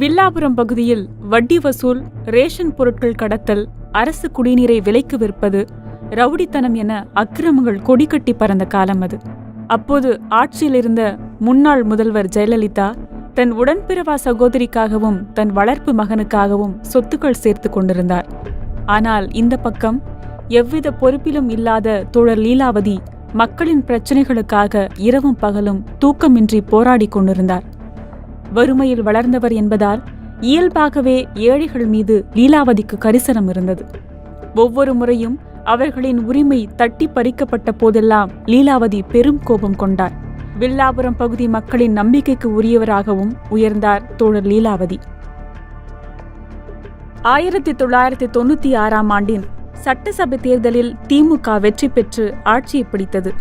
வில்லாபுரம் பகுதியில் வட்டி வசூல் ரேஷன் பொருட்கள் கடத்தல் அரசு குடிநீரை விலைக்கு விற்பது ரவுடித்தனம் என அக்கிரமங்கள் கொடிகட்டி பறந்த காலம் அது. அப்போது ஆட்சியில் இருந்த முன்னாள் முதல்வர் ஜெயலலிதா தன் உடன்பிறவா சகோதரிக்காகவும் தன் வளர்ப்பு மகனுக்காகவும் சொத்துக்கள் சேர்த்து கொண்டிருந்தார். ஆனால் இந்த பக்கம் எவ்வித பொறுப்பிலும் இல்லாத தோழர் லீலாவதி மக்களின் பிரச்சனைகளுக்காக இரவும் பகலும் தூக்கமின்றி போராடிக் கொண்டிருந்தார். வறுமையில் வளர்ந்தவர் என்பதால் இயல்பாகவே ஏழைகள் மீது லீலாவதிக்கு கரிசனம் இருந்தது. ஒவ்வொரு முறையும் அவர்களின் உரிமை தட்டி பறிக்கப்பட்ட போதெல்லாம் லீலாவதி பெரும் கோபம் கொண்டார். வில்லாபுரம் பகுதி மக்களின் நம்பிக்கைக்கு உரியவராகவும் உயர்ந்தார் தோழர் லீலாவதி. ஆயிரத்தி தொள்ளாயிரத்தி தொண்ணூத்தி ஆறாம் ஆண்டின் சட்டசபை தேர்தலில் திமுக வெற்றி பெற்று ஆட்சியை பிடித்தது.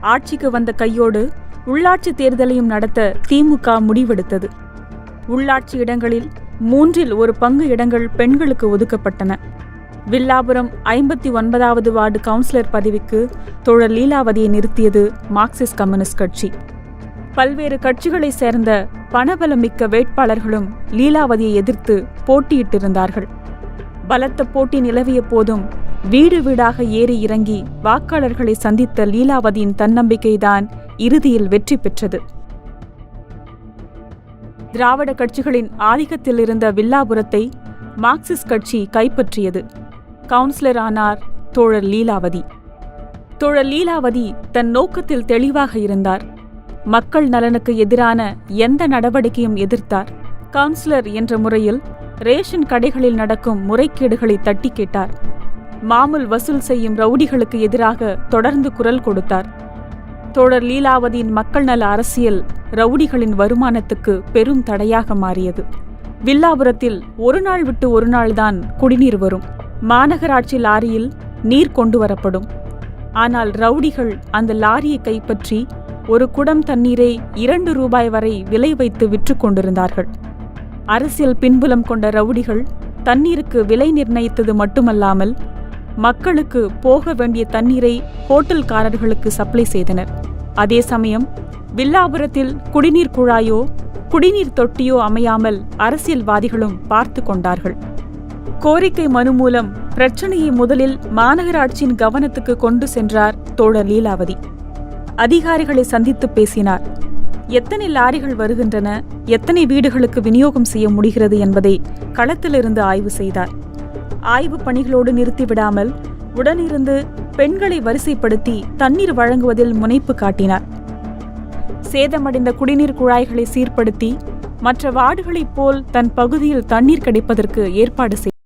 ஆட்சிக்கு வந்த கையோடு உள்ளாட்சி தேர்தலையும் நடத்த திமுக முடிவெடுத்தது. உள்ளாட்சி இடங்களில் மூன்றில் ஒரு பங்கு இடங்கள் பெண்களுக்கு ஒதுக்கப்பட்டன. வில்லாபுரம் ஐம்பத்தி ஒன்பதாவது வார்டு கவுன்சிலர் பதவிக்கு தோழர் லீலாவதியை நிறுத்தியது மார்க்சிஸ்ட் கம்யூனிஸ்ட் கட்சி. பல்வேறு கட்சிகளைச் சேர்ந்த பணபலமிக்க வேட்பாளர்களும் லீலாவதியை எதிர்த்து போட்டியிட்டிருந்தார்கள். பலத்த போட்டி நிலவிய போதும் வீடு வீடாக ஏறி இறங்கி வாக்காளர்களை சந்தித்த லீலாவதியின் தன்னம்பிக்கைதான் இறுதியில் வெற்றி பெற்றது. திராவிட கட்சிகளின் ஆதிக்கத்தில் இருந்த வில்லாபுரத்தை மார்க்சிஸ்ட் கட்சி கைப்பற்றியது. கவுன்சிலர் ஆனார் தோழர் லீலாவதி. தோழர் லீலாவதி தன் நோக்கத்தில் தெளிவாக இருந்தார். மக்கள் நலனுக்கு எதிரான எந்த நடவடிக்கையும் எதிர்த்தார். கவுன்சிலர் என்ற முறையில் ரேஷன் கடைகளில் நடக்கும் முறைகேடுகளை தட்டி கேட்டார். மாமூல் வசூல் செய்யும் ரவுடிகளுக்கு எதிராக தொடர்ந்து குரல் கொடுத்தார். தோழர் லீலாவதியின் மக்கள் நல அரசியல் ரவுடிகளின் வருமானத்துக்கு பெரும் தடையாக மாறியது. வில்லாபுரத்தில் ஒரு நாள் விட்டு ஒரு நாள்தான் குடிநீர் வரும். மாநகராட்சி லாரியில் நீர் கொண்டு வரப்படும். ஆனால் ரவுடிகள் அந்த லாரியை கைப்பற்றி ஒரு குடம் தண்ணீரை இரண்டு ரூபாய் வரை விலை வைத்து விற்று கொண்டிருந்தார்கள். அரசியல் பின்புலம் கொண்ட ரவுடிகள் தண்ணீருக்கு விலை நிர்ணயித்தது மட்டுமல்லாமல் மக்களுக்கு போக வேண்டிய தண்ணீரை ஹோட்டல்காரர்களுக்கு சப்ளை செய்தனர். அதே சமயம் வில்லாபுரத்தில் குடிநீர் குழாயோ குடிநீர் தொட்டியோ அமையாமல் அரசியல்வாதிகளும் பார்த்து கொண்டார்கள். கோரிக்கை மனு மூலம் பிரச்சனையை முதலில் மாநகராட்சியின் கவனத்துக்கு கொண்டு சென்றார் தோழர் லீலாவதி. அதிகாரிகளை சந்தித்து பேசினார். எத்தனை லாரிகள் வருகின்றன எத்தனை வீடுகளுக்கு விநியோகம் செய்ய முடிகிறது என்பதை களத்திலிருந்து ஆய்வு செய்தார். ஆய்வு பணிகளோடு நிறுத்திவிடாமல் உடனிருந்து பெண்களை வரிசைப்படுத்தி தண்ணீர் வழங்குவதில் முனைப்பு காட்டினார். சேதமடைந்த குடிநீர் குழாய்களை சீர்படுத்தி மற்ற வார்டுகளைப் போல் தன் பகுதியில் தண்ணீர் கிடைப்பதற்கு ஏற்பாடு செய்தார்